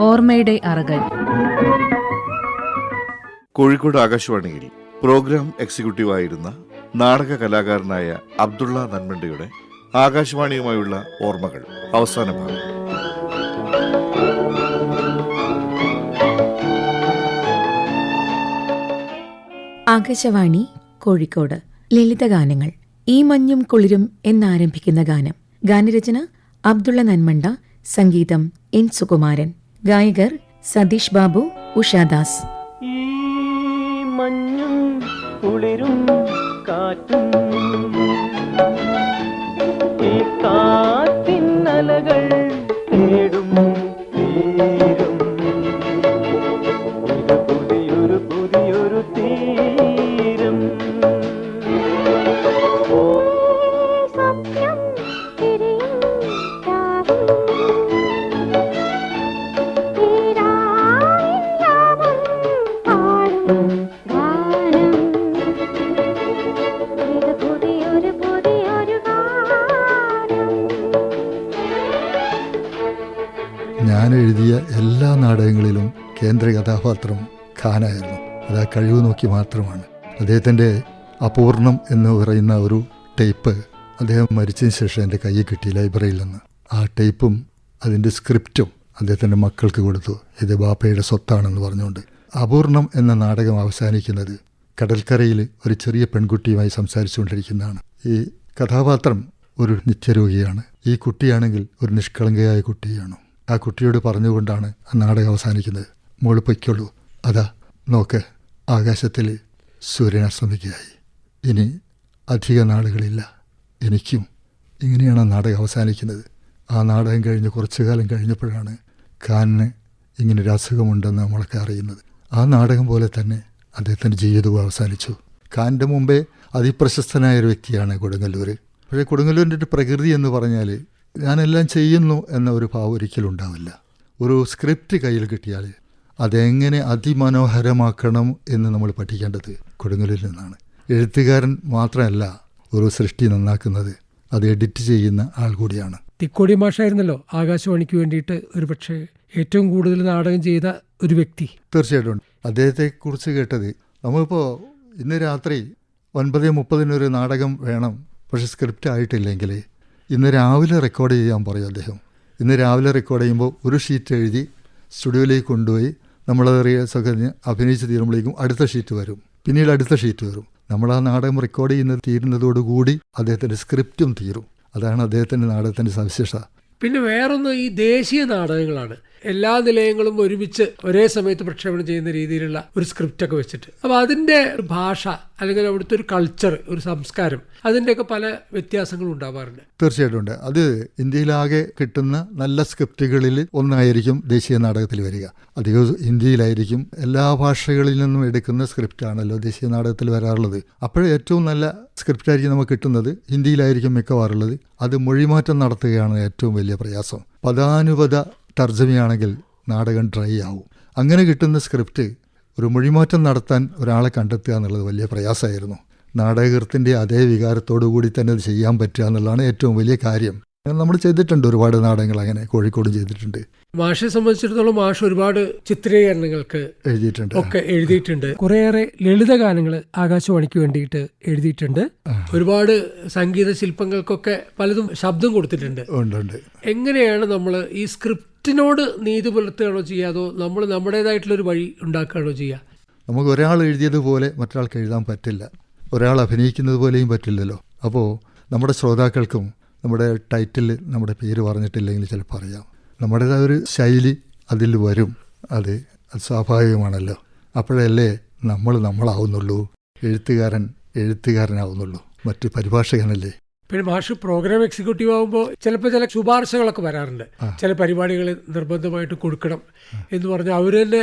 ഓർമ്മയുടെ അറകൾ. കോഴിക്കോട് ആകാശവാണിയിൽ programme executive ആയിരുന്ന നാടക കലാകാരനായ അബ്ദുള്ള നന്മണ്ടയുടെ ആകാശവാണിയുമായുള്ള ഓർമ്മകൾ. അവസാന ഭാഗം. ആകാശവാണി കോഴിക്കോട്. ലളിതഗാനങ്ങൾ ഈ മഞ്ഞും കുളിരും എന്നാരംഭിക്കുന്ന ഗാനം. ഗാനരചന അബ്ദുള്ള നന്മണ്ട സംഗീതം എൻ സുകുമാരൻ. ഗായകർ സതീഷ് ബാബു ഉഷാദാസ് ഈ മഞ്ഞും കുളിരും കാറ്റും ഈ കാറ്റിന്നലകൾ തേടും ഞാൻ എഴുതിയ എല്ലാ നാടകങ്ങളിലും കേന്ദ്ര കഥാപാത്രം ഖാനായിരുന്നു. അത് ആ കഴിവ് നോക്കി മാത്രമാണ്. അദ്ദേഹത്തിന്റെ അപൂർണം എന്ന് പറയുന്ന ഒരു ടേപ്പ് അദ്ദേഹം മരിച്ചതിന് ശേഷം എന്റെ കയ്യിൽ കിട്ടി ലൈബ്രറിയിൽ നിന്ന്. ആ ടേപ്പും അതിന്റെ സ്ക്രിപ്റ്റും അദ്ദേഹത്തിന്റെ മക്കൾക്ക് കൊടുത്തു. ഇത് ബാപ്പയുടെ സ്വത്താണെന്ന് പറഞ്ഞുകൊണ്ട്. അപൂർണം എന്ന നാടകം അവസാനിക്കുന്നത് കടൽക്കരയിൽ ഒരു ചെറിയ പെൺകുട്ടിയുമായി സംസാരിച്ചുകൊണ്ടിരിക്കുന്നതാണ്. ഈ കഥാപാത്രം ഒരു നിത്യരോഗിയാണ്. ഈ കുട്ടിയാണെങ്കിൽ ഒരു നിഷ്കളങ്കയായ കുട്ടിയാണ്. ആ കുട്ടിയോട് പറഞ്ഞുകൊണ്ടാണ് ആ നാടകം അവസാനിക്കുന്നത്. മോൾ പൊയ്ക്കൊള്ളൂ അതാ നോക്ക് ആകാശത്തിൽ സൂര്യൻ അസ്തമിക്കുകയായി. ഇനി അധിക നാളുകളില്ല. എനിക്കും ഇങ്ങനെയാണ് ആ നാടകം അവസാനിക്കുന്നത്. ആ നാടകം കഴിഞ്ഞ് കുറച്ചു കാലം കഴിഞ്ഞപ്പോഴാണ് ഖാനിന് ഇങ്ങനൊരു അസുഖമുണ്ടെന്ന് നമ്മളൊക്കെ അറിയുന്നത്. ആ നാടകം പോലെ തന്നെ അദ്ദേഹത്തിന്റെ ജീവിതവും അവസാനിച്ചു. കാനിന്റെ മുമ്പേ അതിപ്രശസ്തനായ ഒരു വ്യക്തിയാണ് കൊടുങ്ങല്ലൂർ പക്ഷേ കൊടുങ്ങല്ലൂരിന്റെ ഒരു പ്രകൃതി എന്ന് പറഞ്ഞാൽ ഞാനെല്ലാം ചെയ്യുന്നു എന്ന ഒരു ഭാവം ഒരിക്കലും ഉണ്ടാവില്ല ഒരു സ്ക്രിപ്റ്റ് കയ്യിൽ കിട്ടിയാൽ അതെങ്ങനെ അതിമനോഹരമാക്കണം എന്ന് നമ്മൾ പഠിക്കേണ്ടത് കൊടുങ്ങലിൽ നിന്നാണ്. എഴുത്തുകാരൻ മാത്രമല്ല ഒരു സൃഷ്ടി നന്നാക്കുന്നത്. അത് എഡിറ്റ് ചെയ്യുന്ന ആൾ കൂടിയാണ്. തിക്കോടി മാഷായിരുന്നല്ലോ ആകാശവാണിക്ക് വേണ്ടിയിട്ട് ഒരു പക്ഷേ ഏറ്റവും കൂടുതൽ നാടകം ചെയ്ത ഒരു വ്യക്തി. തീർച്ചയായിട്ടും. അദ്ദേഹത്തെ കുറിച്ച് കേട്ടത് നമ്മളിപ്പോൾ ഇന്ന് രാത്രി ഒൻപത് മുപ്പതിനൊരു നാടകം വേണം. പക്ഷെ സ്ക്രിപ്റ്റ് ആയിട്ടില്ലെങ്കിൽ ഇന്ന് രാവിലെ റെക്കോർഡ് ചെയ്യാൻ പറയും അദ്ദേഹം. ഇന്ന് രാവിലെ റെക്കോർഡ് ചെയ്യുമ്പോൾ ഒരു ഷീറ്റ് എഴുതി സ്റ്റുഡിയോയിലേക്ക് കൊണ്ടുപോയി നമ്മളത് റിഹേഴ്സൊക്കെ അഭിനയിച്ച് തീരുമ്പോഴേക്കും അടുത്ത ഷീറ്റ് വരും. പിന്നീട് അടുത്ത ഷീറ്റ് വരും. നമ്മൾ ആ നാടകം റെക്കോർഡ് ചെയ്യുന്നത് തീരുന്നതോടുകൂടി അദ്ദേഹത്തിന്റെ സ്ക്രിപ്റ്റും തീരും. അതാണ് അദ്ദേഹത്തിന്റെ നാടകത്തിന്റെ സവിശേഷത. പിന്നെ വേറൊന്ന് ഈ ദേശീയ നാടകങ്ങളാണ്. എല്ലാ നിലയങ്ങളും ഒരുമിച്ച് ഒരേ സമയത്ത് പ്രക്ഷേപണം ചെയ്യുന്ന രീതിയിലുള്ള ഒരു സ്ക്രിപ്റ്റ് ഒക്കെ വെച്ചിട്ട്. അപ്പോൾ അതിന്റെ ഭാഷ അല്ലെങ്കിൽ അവിടുത്തെ ഒരു കൾച്ചർ ഒരു സംസ്കാരം അതിന്റെയൊക്കെ പല വ്യത്യാസങ്ങളും ഉണ്ടാവാറുണ്ട്. തീർച്ചയായിട്ടും ഉണ്ട്. അത് ഇന്ത്യയിലാകെ കിട്ടുന്ന നല്ല സ്ക്രിപ്റ്റുകളിൽ ഒന്നായിരിക്കും ദേശീയ നാടകത്തിൽ വരിക. അധികം ഇന്ത്യയിലായിരിക്കും എല്ലാ ഭാഷകളിൽ നിന്നും എടുക്കുന്ന സ്ക്രിപ്റ്റാണല്ലോ ദേശീയ നാടകത്തിൽ വരാറുള്ളത്. അപ്പോഴേ ഏറ്റവും നല്ല സ്ക്രിപ്റ്റായിരിക്കും നമുക്ക് കിട്ടുന്നത് ഹിന്ദിയിലായിരിക്കും മിക്കവാറുള്ളത്. അത് മൊഴിമാറ്റം നടത്തുകയാണ് ഏറ്റവും വലിയ പ്രയാസം. പദാനുപത തർജമയാണെങ്കിൽ നാടകം ഡ്രൈ ആവും. അങ്ങനെ കിട്ടുന്ന സ്ക്രിപ്റ്റ് ഒരു മൊഴിമാറ്റം നടത്താൻ ഒരാളെ കണ്ടെത്തുക എന്നുള്ളത് വലിയ പ്രയാസമായിരുന്നു. നാടകകൃത്തിന്റെ അതേ വികാരത്തോടു കൂടി തന്നെ അത് ചെയ്യാൻ പറ്റുക എന്നുള്ളതാണ് ഏറ്റവും വലിയ കാര്യം. നമ്മൾ ചെയ്തിട്ടുണ്ട് ഒരുപാട് നാടകങ്ങൾ അങ്ങനെ കോഴിക്കോട് ചെയ്തിട്ടുണ്ട്. മാഷെ സംബന്ധിച്ചിടത്തോളം മാഷ് ഒരുപാട് ചിത്രീകരണങ്ങൾക്ക് എഴുതിയിട്ടുണ്ട്. ഒക്കെ എഴുതിയിട്ടുണ്ട്. കുറേയേറെ ലളിത ഗാനങ്ങൾ ആകാശവാണിക്ക് വേണ്ടിയിട്ട് എഴുതിയിട്ടുണ്ട്. ഒരുപാട് സംഗീത ശില്പങ്ങൾക്കൊക്കെ പലതും ശബ്ദം കൊടുത്തിട്ടുണ്ട്. എങ്ങനെയാണ് നമ്മൾ ഈ സ്ക്രിപ്റ്റിനോട് നീതി പുലർത്തുകയാണോ ചെയ്യുക അതോ നമ്മൾ നമ്മുടേതായിട്ടുള്ളൊരു വഴി ഉണ്ടാക്കുകയാണോ ചെയ്യുക? നമുക്ക് ഒരാൾ എഴുതിയതുപോലെ മറ്റൊരാൾക്ക് എഴുതാൻ പറ്റില്ല. ഒരാൾ അഭിനയിക്കുന്നത് പോലെയും പറ്റില്ലല്ലോ. അപ്പോൾ നമ്മുടെ ശ്രോതാക്കൾക്കും നമ്മുടെ ടൈറ്റിൽ നമ്മുടെ പേര് പറഞ്ഞിട്ടില്ലെങ്കിൽ ചിലപ്പോൾ അറിയാം. നമ്മുടേതായ ഒരു ശൈലി അതിൽ വരും. അത് അത് സ്വാഭാവികമാണല്ലോ. അപ്പോഴല്ലേ നമ്മൾ നമ്മളാവുന്നുള്ളൂ. എഴുത്തുകാരൻ എഴുത്തുകാരനാവുന്നുള്ളൂ. മറ്റ് പരിഭാഷകനല്ലേ? പിന്നെ മാഷ് പ്രോഗ്രാം എക്സിക്യൂട്ടീവ് ആകുമ്പോൾ ചിലപ്പോൾ ചില ശുപാർശകളൊക്കെ വരാറുണ്ട്. ചില പരിപാടികൾ നിർബന്ധമായിട്ട് കൊടുക്കണം എന്ന് പറഞ്ഞാൽ അവർ തന്നെ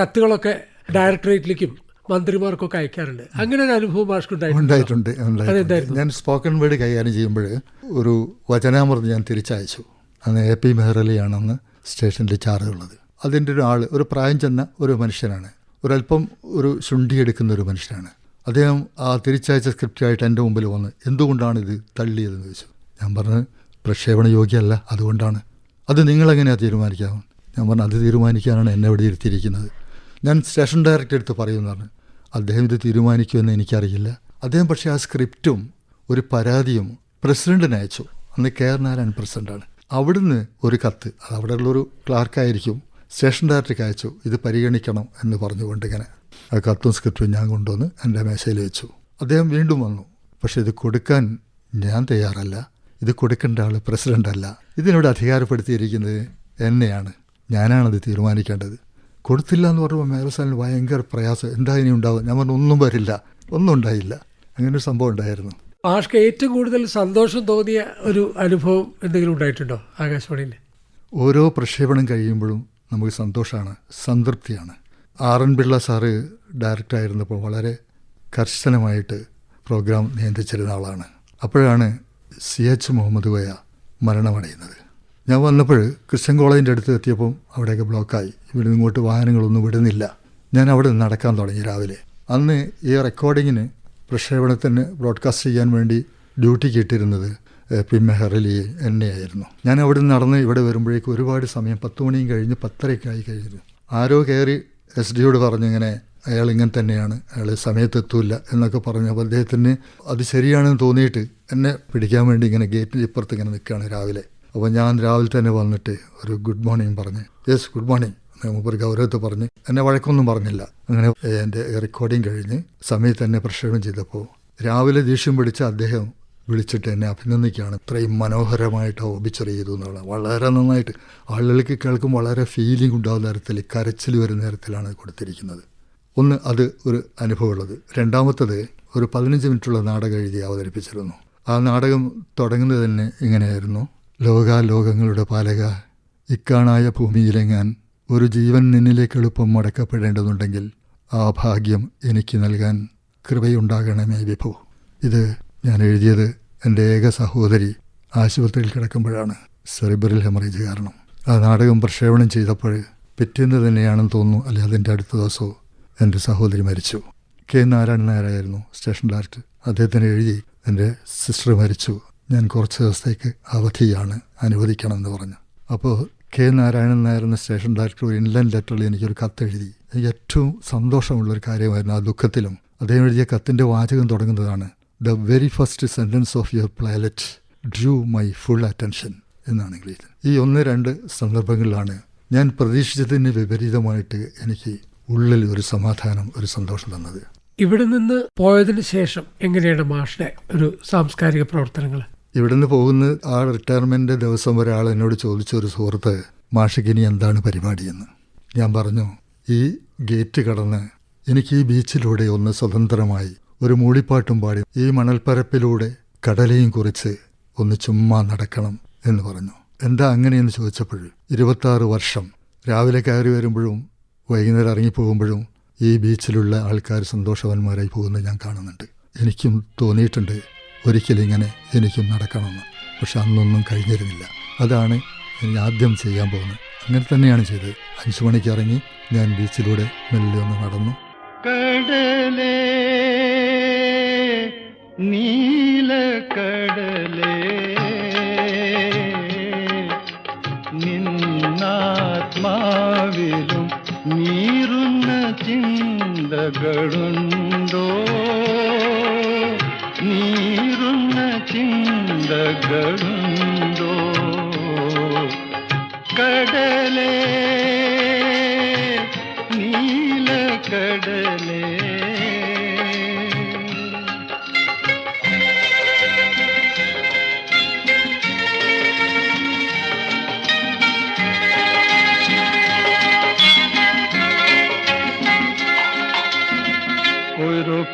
കത്തുകളൊക്കെ ഡയറക്ടറേറ്റിലേക്കും മന്ത്രിമാർക്കൊക്കെ അയക്കാറുണ്ട്. അങ്ങനെ ഒരു അനുഭവം മാഷ്ക്കുണ്ടായിട്ടുണ്ട് ഉണ്ടായിട്ടുണ്ട്. ഞാൻ സ്പോക്കൺ വേർഡ് കൈകാര്യം ചെയ്യുമ്പോൾ ഒരു വചനാമൃതം ഞാൻ തിരിച്ചയച്ചു. അന്ന് എ പി മെഹ്റലിയാണെന്ന് സ്റ്റേഷനിൽ ചാർജുള്ളത് അതിന്റെ ഒരു ആൾ ഒരു പ്രായം ചെന്ന ഒരു മനുഷ്യനാണ്. ഒരല്പം ഒരു ശുണ്ഠി എടുക്കുന്ന ഒരു മനുഷ്യനാണ്. അദ്ദേഹം ആ തിരിച്ചയച്ച സ്ക്രിപ്റ്റായിട്ട് എന്റെ മുമ്പിൽ വന്ന് എന്തുകൊണ്ടാണ് ഇത് തള്ളിയതെന്ന് ചോദിച്ചു? ഞാൻ പറഞ്ഞു പ്രക്ഷേപണ യോഗ്യമല്ല അതുകൊണ്ടാണ്. അത് നിങ്ങളെങ്ങനെയാണ് തീരുമാനിക്കാവും? ഞാൻ പറഞ്ഞു അത് തീരുമാനിക്കാനാണ് എന്നെ ഇവിടെ ഇരുത്തിയിരിക്കുന്നത്. ഞാൻ സ്റ്റേഷൻ ഡയറക്ടർ എടുത്ത് പറയുന്നതാണ് അദ്ദേഹം ഇത് തീരുമാനിക്കുമെന്ന് എനിക്കറിയില്ല. അദ്ദേഹം പക്ഷേ ആ സ്ക്രിപ്റ്റും ഒരു പരാതിയും പ്രസിഡന്റിന് അയച്ചു. അന്ന് കെ ആർ നാരായൺ പ്രസിഡന്റാണ്. അവിടുന്ന് ഒരു കത്ത് അത് അവിടെയുള്ളൊരു ക്ലാർക്കായിരിക്കും സ്റ്റേഷൻ ഡയറക്ടർക്ക് അയച്ചു. ഇത് പരിഗണിക്കണം എന്ന് പറഞ്ഞുകൊണ്ട് ഇങ്ങനെ ആ കത്തും സ്ക്രിപ്റ്റും ഞാൻ കൊണ്ടുവന്ന് എന്റെ മേശയിൽ വെച്ചു. അദ്ദേഹം വീണ്ടും വന്നു. പക്ഷേ ഇത് കൊടുക്കാൻ ഞാൻ തയ്യാറല്ല. ഇത് കൊടുക്കേണ്ട ആൾ പ്രസിഡന്റ് അല്ല. ഇതിനോട് അധികാരപ്പെടുത്തിയിരിക്കുന്നത് എന്നെയാണ്. ഞാനാണത് തീരുമാനിക്കേണ്ടത്. കൊടുത്തില്ല എന്ന് പറയുമ്പോൾ മേലസാലിന് ഭയങ്കര പ്രയാസം. എന്താ ഇനി ഉണ്ടാവും ഞാൻ പറഞ്ഞു ഒന്നും വരില്ല. ഒന്നും ഉണ്ടായില്ല. അങ്ങനെ ഒരു സംഭവം ഉണ്ടായിരുന്നു. ആഷ്ക ഏറ്റവും കൂടുതൽ സന്തോഷം തോന്നിയ ഒരു അനുഭവം എന്തെങ്കിലും ഉണ്ടായിട്ടുണ്ടോ ആകാശവാണിയിൽ? ഓരോ പ്രക്ഷേപണം കഴിയുമ്പോഴും നമുക്ക് സന്തോഷമാണ് സംതൃപ്തിയാണ്. ആർ എൻ പിള്ള സാറ് ഡയറക്ടറായിരുന്നപ്പോൾ വളരെ കർശനമായിട്ട് പ്രോഗ്രാം നിയന്ത്രിച്ചിരുന്ന ആളാണ്. അപ്പോഴാണ് സി എച്ച് മുഹമ്മദ് കോയ മരണമടയുന്നത്. ഞാൻ വന്നപ്പോൾ ക്രിസ്ത്യൻ കോളേജിന്റെ അടുത്ത് എത്തിയപ്പം അവിടെയൊക്കെ ബ്ലോക്കായി ഇവിടെ ഇങ്ങോട്ട് വാഹനങ്ങളൊന്നും വിടുന്നില്ല. ഞാൻ അവിടെ നടക്കാൻ തുടങ്ങി രാവിലെ. അന്ന് ഈ റെക്കോർഡിങ്ങിന് പ്രക്ഷേപണത്തിന് ബ്രോഡ്കാസ്റ്റ് ചെയ്യാൻ വേണ്ടി ഡ്യൂട്ടിക്ക് ഇട്ടിരുന്നത് പി മെഹറലി എന്നെയായിരുന്നു. ഞാൻ അവിടെ നിന്ന് നടന്ന് ഇവിടെ വരുമ്പോഴേക്കും ഒരുപാട് സമയം പത്ത് മണിയും കഴിഞ്ഞ് പത്തരയ്ക്കായി കഴിഞ്ഞിരുന്നു ആരോ കയറി എസ് ഡിയോട് പറഞ്ഞിങ്ങനെ അയാൾ ഇങ്ങനെ തന്നെയാണ് അയാൾ സമയത്തെത്തൂല എന്നൊക്കെ പറഞ്ഞപ്പോൾ അദ്ദേഹത്തിന് അത് ശരിയാണെന്ന് തോന്നിയിട്ട് എന്നെ പിടിക്കാൻ വേണ്ടി ഇങ്ങനെ ഗേറ്റിന്റെ ഇപ്പുറത്ത് ഇങ്ങനെ നിൽക്കുകയാണ് രാവിലെ. അപ്പോൾ ഞാൻ രാവിലെ തന്നെ വന്നിട്ട് ഒരു ഗുഡ് മോർണിംഗ് പറഞ്ഞ് യെസ് ഗുഡ് മോർണിംഗ്. മൂപ്പർ ഗൗരവത്തെ പറഞ്ഞ് എന്നെ വഴക്കൊന്നും പറഞ്ഞില്ല. അങ്ങനെ എന്റെ റെക്കോർഡിങ് കഴിഞ്ഞ് സമയത്ത് തന്നെ പ്രക്ഷേപണം ചെയ്തപ്പോൾ രാവിലെ ദേഷ്യം പിടിച്ച അദ്ദേഹം വിളിച്ചിട്ട് എന്നെ അഭിനന്ദിക്കുകയാണ്. ഇത്രയും മനോഹരമായിട്ട് ഓബിച്ചർ ചെയ്തു എന്നുള്ളത് വളരെ നന്നായിട്ട്. ആളുകൾക്ക് കേൾക്കും വളരെ ഫീലിംഗ് ഉണ്ടാകുന്ന തരത്തിൽ കരച്ചിൽ വരുന്ന തരത്തിലാണ് കൊടുത്തിരിക്കുന്നത്. ഒന്ന് അത് ഒരു അനുഭവമുള്ളത്. രണ്ടാമത്തത് ഒരു പതിനഞ്ച് മിനിറ്റുള്ള നാടകം എഴുതി അവതരിപ്പിച്ചിരുന്നു. ആ നാടകം തുടങ്ങുന്നത് തന്നെ ഇങ്ങനെയായിരുന്നു. ലോകാലോകങ്ങളുടെ പാലക ഇക്കാണായ ഭൂമിയിലെങ്ങാൻ ഒരു ജീവൻ നിന്നിലേക്ക് എളുപ്പം മടക്കപ്പെടേണ്ടതുണ്ടെങ്കിൽ ആ ഭാഗ്യം എനിക്ക് നൽകാൻ കൃപയുണ്ടാകണമേ വിഭു. ഇത് ഞാൻ എഴുതിയത് എന്റെ ഏക സഹോദരി ആശുപത്രിയിൽ കിടക്കുമ്പോഴാണ് സെറിബറിൽ ഹെമറേജ് കാരണം. ആ നാടകം പ്രക്ഷേപണം ചെയ്തപ്പോൾ പിറ്റേന്ന് തന്നെയാണെന്ന് തോന്നുന്നു അല്ലെ അതിന്റെ അടുത്ത ദിവസവും എന്റെ സഹോദരി മരിച്ചു. കെ നാരായണൻ നായരായിരുന്നു സ്റ്റേഷൻ ഡയറക്ടർ. അദ്ദേഹത്തിന് എഴുതി എന്റെ സിസ്റ്റർ മരിച്ചു. ഞാൻ കുറച്ച് ദിവസത്തേക്ക് അവധിയാണ് അനുവദിക്കണമെന്ന് പറഞ്ഞു. അപ്പോൾ കെ നാരായണൻ നായർ എന്ന സ്റ്റേഷൻ ഡയറക്ടർ ഒരു ഇൻലൈൻ ലെറ്ററിൽ എനിക്കൊരു കത്തെഴുതി ഏറ്റവും സന്തോഷമുള്ളൊരു കാര്യമായിരുന്നു ആ ദുഃഖത്തിലും. അദ്ദേഹം എഴുതിയ കത്തിന്റെ വാചകം തുടങ്ങുന്നതാണ് the very first sentence of your പ്ലാലറ്റ് drew my full attention എന്നാണ് ഇംഗ്ലീഷിൽ ഈ ഒന്ന് രണ്ട് സന്ദർഭങ്ങളിലാണ് ഞാൻ പ്രതീക്ഷിച്ചതിന് വിപരീതമായിട്ട് എനിക്ക് ഉള്ളിൽ ഒരു സമാധാനം ഒരു സന്തോഷം തന്നത്. ഇവിടെ നിന്ന് പോയതിന് ശേഷം എങ്ങനെയാണ് മാഷിന്റെ ഒരു സാംസ്കാരിക പ്രവർത്തനങ്ങൾ? ഇവിടെ നിന്ന് പോകുന്ന ആ റിട്ടയർമെന്റ് ദിവസം ഒരാൾ എന്നോട് ചോദിച്ച ഒരു സുഹൃത്ത് മാഷിക്ക് ഇനി എന്താണ് പരിപാടിയെന്ന് ഞാൻ പറഞ്ഞു ഈ ഗേറ്റ് കടന്ന് എനിക്ക് ഈ ബീച്ചിലൂടെ ഒന്ന് സ്വതന്ത്രമായി ഒരു മൂളിപ്പാട്ടും പാടി ഈ മണൽപ്പരപ്പിലൂടെ കടലയും കുറിച്ച് ഒന്ന് ചുമ്മാ നടക്കണം എന്ന് പറഞ്ഞു. എന്താ അങ്ങനെയെന്ന് ചോദിച്ചപ്പോൾ ഇരുപത്താറ് വർഷം രാവിലെ കയറി വരുമ്പോഴും വൈകുന്നേരം ഇറങ്ങിപ്പോകുമ്പോഴും ഈ ബീച്ചിലുള്ള ആൾക്കാർ സന്തോഷവാന്മാരായി പോകുന്നത് ഞാൻ കാണുന്നുണ്ട്. എനിക്കും തോന്നിയിട്ടുണ്ട് ഒരിക്കലും ഇങ്ങനെ എനിക്കും നടക്കണമെന്ന്. പക്ഷെ അന്നൊന്നും കഴിഞ്ഞിരുന്നില്ല. അതാണ് ഞാൻ ആദ്യം ചെയ്യാൻ പോകുന്നത്. അങ്ങനെ തന്നെയാണ് ചെയ്തത്. അഞ്ചു മണിക്ക് ഇറങ്ങി ഞാൻ ബീച്ചിലൂടെ മെല്ലെ ഒന്ന് നടന്നു. കടലേ നീല കടലേ നിന്നാത്മാവിലും നീറുന്ന ചിന്തകളുണ്ടോ നീറുന്ന ചിന്തകളുണ്ടോ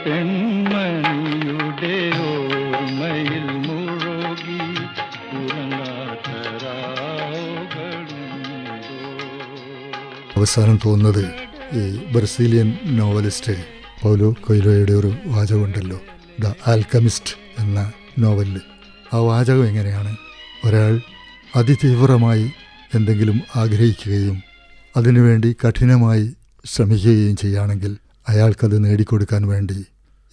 പെൺമണിയുടെ ഓർമ്മയിൽ മുഴുകി അവസാനം തോന്നുന്നത് ഈ ബ്രസീലിയൻ നോവലിസ്റ്റ് പൗലോ കൊയ്ലോയുടെ ഒരു വാചകമുണ്ടല്ലോ ദ ആൽക്കമിസ്റ്റ് എന്ന നോവലിൽ ആ വാചകം എങ്ങനെയാണ്? ഒരാൾ അതിതീവ്രമായി എന്തെങ്കിലും ആഗ്രഹിക്കുകയും അതിനുവേണ്ടി കഠിനമായി ശ്രമിക്കുകയും ചെയ്യുകയാണെങ്കിൽ അയാൾക്കത് നേടിക്കൊടുക്കാൻ വേണ്ടി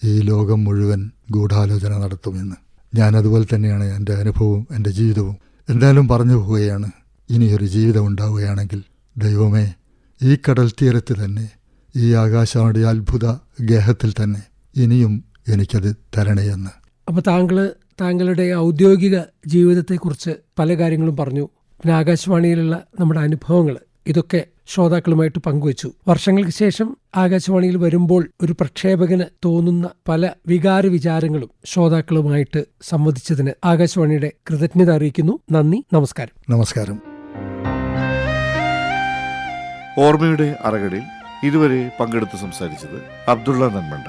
ഈ ലോകം മുഴുവൻ ഗൂഢാലോചന നടത്തുമെന്ന് ഞാൻ അതുപോലെ തന്നെയാണ് എന്റെ അനുഭവവും എന്റെ ജീവിതവും. എന്തായാലും പറഞ്ഞു പോവുകയാണ്. ഇനിയൊരു ജീവിതം ഉണ്ടാവുകയാണെങ്കിൽ ദൈവമേ ഈ കടൽ തീരത്ത് തന്നെ ഈ ആകാശവാണി അത്ഭുത ഗേഹത്തിൽ തന്നെ ഇനിയും എനിക്കത് തരണേയെന്ന്. അപ്പോൾ താങ്കൾ താങ്കളുടെ ഔദ്യോഗിക ജീവിതത്തെക്കുറിച്ച് പല കാര്യങ്ങളും പറഞ്ഞു. പിന്നെ ആകാശവാണിയിലുള്ള നമ്മുടെ അനുഭവങ്ങൾ ഇതൊക്കെ ശ്രോതാക്കളുമായിട്ട് പങ്കുവച്ചു. വർഷങ്ങൾക്ക് ശേഷം ആകാശവാണിയിൽ വരുമ്പോൾ ഒരു പ്രക്ഷേപകന് തോന്നുന്ന പല വികാര വിചാരങ്ങളും ശ്രോതാക്കളുമായിട്ട് സംവദിച്ചതിന് ആകാശവാണിയുടെ കൃതജ്ഞത അറിയിക്കുന്നു. നന്ദി നമസ്കാരം. നമസ്കാരം. ഓർമ്മയുടെ അറകളിൽ ഇതുവരെ പങ്കെടുത്ത് സംസാരിച്ചത് അബ്ദുള്ള നന്മണ്ട